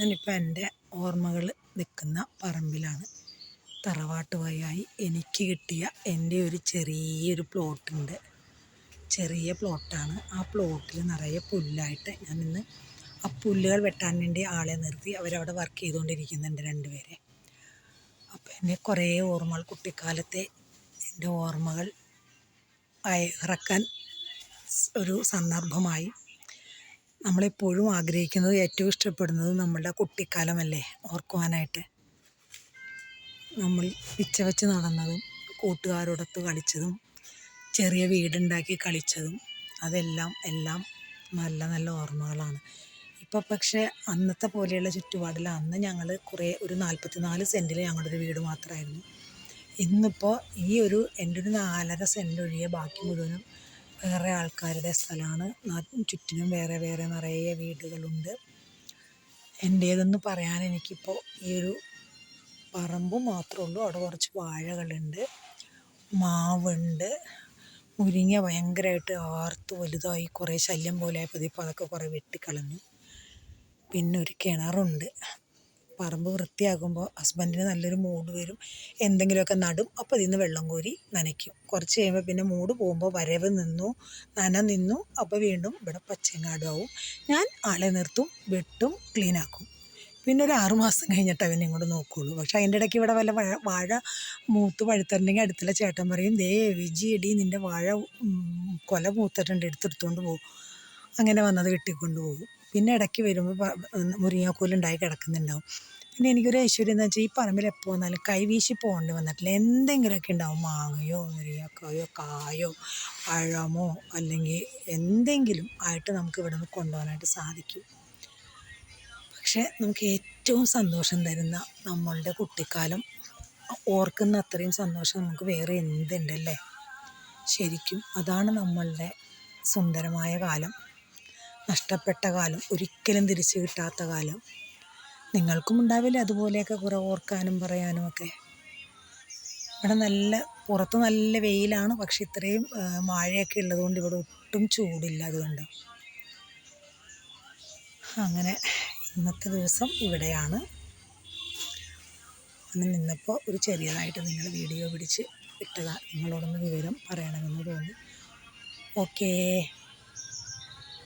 ഞാനിപ്പോൾ എന്റെ ഓർമ്മകൾ നിൽക്കുന്ന പറമ്പിലാണ്. തറവാട്ട് വഴിയായി എനിക്ക് കിട്ടിയ എന്റെ ഒരു ചെറിയൊരു പ്ലോട്ടുണ്ട്. ചെറിയ പ്ലോട്ടാണ്. ആ പ്ലോട്ടിൽ നിറയെ പുല്ലായിട്ട് ഞാൻ ഇന്ന് ആ പുല്ലുകൾ വെട്ടാൻ വേണ്ടി ആളെ നിർത്തി അവരവിടെ വർക്ക് ചെയ്തുകൊണ്ടിരിക്കുന്നുണ്ട് രണ്ടുപേരെ. അപ്പോൾ എന്നെ കുറേ ഓർമ്മകൾ കുട്ടിക്കാലത്തെ എന്റെ ഓർമ്മകൾ ഇറക്കാൻ ഒരു സന്ദർഭമായി നമ്മളെപ്പോഴും ആഗ്രഹിക്കുന്നത് ഏറ്റവും ഇഷ്ടപ്പെടുന്നത് നമ്മളുടെ കുട്ടിക്കാലമല്ലേ? ഓർക്കുവാനായിട്ട്. നമ്മൾ പിച്ച വെച്ച് നടന്നതും കൂട്ടുകാരോടൊത്ത് കളിച്ചതും ചെറിയ വീടുണ്ടാക്കി കളിച്ചതും അതെല്ലാം എല്ലാം നല്ല നല്ല ഓർമ്മകളാണ്. ഇപ്പോൾ പക്ഷേ അന്നത്തെ പോലെയുള്ള ചുറ്റുപാടിൽ അന്ന് ഞങ്ങൾ കുറേ ഒരു നാൽപ്പത്തി നാല് സെന്റിൽ ഞങ്ങളുടെ ഒരു വീട് മാത്രമായിരുന്നു ഇന്നിപ്പോൾ ഈ ഒരു എന്റെ ഒരു നാലര സെന്റ് ഒഴികെ ബാക്കി മുഴുവനും വേറെ ആൾക്കാരുടെ സ്ഥലമാണ്. ചുറ്റിനും വേറെ വേറെ നിറയെ വീടുകളുണ്ട്. എന്റേതെന്ന് പറയാൻ എനിക്കിപ്പോൾ ഈ ഒരു പറമ്പ് മാത്രമേ ഉള്ളൂ. അവിടെ കുറച്ച് വാഴകളുണ്ട്. മാവുണ്ട്. മുരിങ്ങ ഭയങ്കരമായിട്ട് ആർത്ത് വലുതായി കുറേ ശല്യം പോലെ ആയപ്പോൾ ഇപ്പോൾ അതൊക്കെ കുറേ വെട്ടിക്കളഞ്ഞു. പിന്നെ ഒരു കിണറുണ്ട്. പറമ്പ് വൃത്തിയാകുമ്പോൾ ഹസ്ബൻഡിന് നല്ലൊരു മൂഡ് വരും. എന്തെങ്കിലുമൊക്കെ നടും. അപ്പോൾ ഇതിൽ നിന്ന് വെള്ളം കോരി നനയ്ക്കും. കുറച്ച് കഴിയുമ്പോൾ പിന്നെ മൂഡ് പോകുമ്പോൾ വരവ് നിന്നു നന നിന്നു. അപ്പോൾ വീണ്ടും ഇവിടെ പച്ചങ്ങാടാവും ഞാൻ ആളെ നിർത്തും വെട്ടും ക്ലീനാക്കും പിന്നെ ഒരു ആറ് മാസം കഴിഞ്ഞിട്ട് അവനെ ഇങ്ങോട്ട് നോക്കുകയുള്ളൂ പക്ഷെ അതിന്റെ ഇടയ്ക്ക് ഇവിടെ വല്ല വാഴ വാഴ മൂത്ത് പഴുത്തിട്ടുണ്ടെങ്കിൽ അടുത്തുള്ള ചേട്ടൻ പറയും ദേ വിജി എടി നിന്റെ വാഴ കൊല മൂത്തിട്ടുണ്ട് എടുത്തെടുത്തുകൊണ്ട് പോകും അങ്ങനെ വന്നത് വെട്ടിക്കൊണ്ട് പോകും. പിന്നെ ഇടയ്ക്ക് വരുമ്പോൾ മുരിങ്ങാക്കോലുണ്ടായി കിടക്കുന്നുണ്ടാവും. പിന്നെ എനിക്കൊരു ഐശ്വര്യം എന്ന് വെച്ചാൽ ഈ പറമ്പിൽ എപ്പോൾ വന്നാലും കൈവീശി പോകേണ്ടി വന്നിട്ടില്ല. എന്തെങ്കിലുമൊക്കെ ഉണ്ടാവും. മാങ്ങയോ മുരിങ്ങക്കായോ കായോ പഴമോ അല്ലെങ്കിൽ എന്തെങ്കിലും ആയിട്ട് നമുക്ക് ഇവിടെ നിന്ന് കൊണ്ടുപോകാനായിട്ട് സാധിക്കും. പക്ഷേ നമുക്ക് ഏറ്റവും സന്തോഷം തരുന്ന നമ്മളുടെ കുട്ടിക്കാലം ഓർക്കുന്ന അത്രയും സന്തോഷം നമുക്ക് വേറെ എന്തുണ്ടല്ലേ ശരിക്കും അതാണ് നമ്മളുടെ സുന്ദരമായ കാലം. നഷ്ടപ്പെട്ട കാലം ഒരിക്കലും തിരിച്ചു കിട്ടാത്ത കാലം. നിങ്ങൾക്കും ഉണ്ടാവില്ല അതുപോലെയൊക്കെ കുറേ ഓർക്കാനും പറയാനും ഒക്കെ. ഇവിടെ നല്ല പുറത്ത് നല്ല വെയിലാണ് പക്ഷെ ഇത്രയും മഴയൊക്കെ ഉള്ളതുകൊണ്ട് ഇവിടെ ഒട്ടും ചൂടില്ല അതുകൊണ്ട്. അങ്ങനെ ഇന്നത്തെ ദിവസം ഇവിടെയാണ്. അന്ന് നിന്നപ്പോൾ ഒരു ചെറിയതായിട്ട് നിങ്ങൾ വീഡിയോ പിടിച്ച് ഇട്ടതാണ് നിങ്ങളോടൊന്ന് വിവരം പറയണമെന്ന് തോന്നി. ഓക്കേ.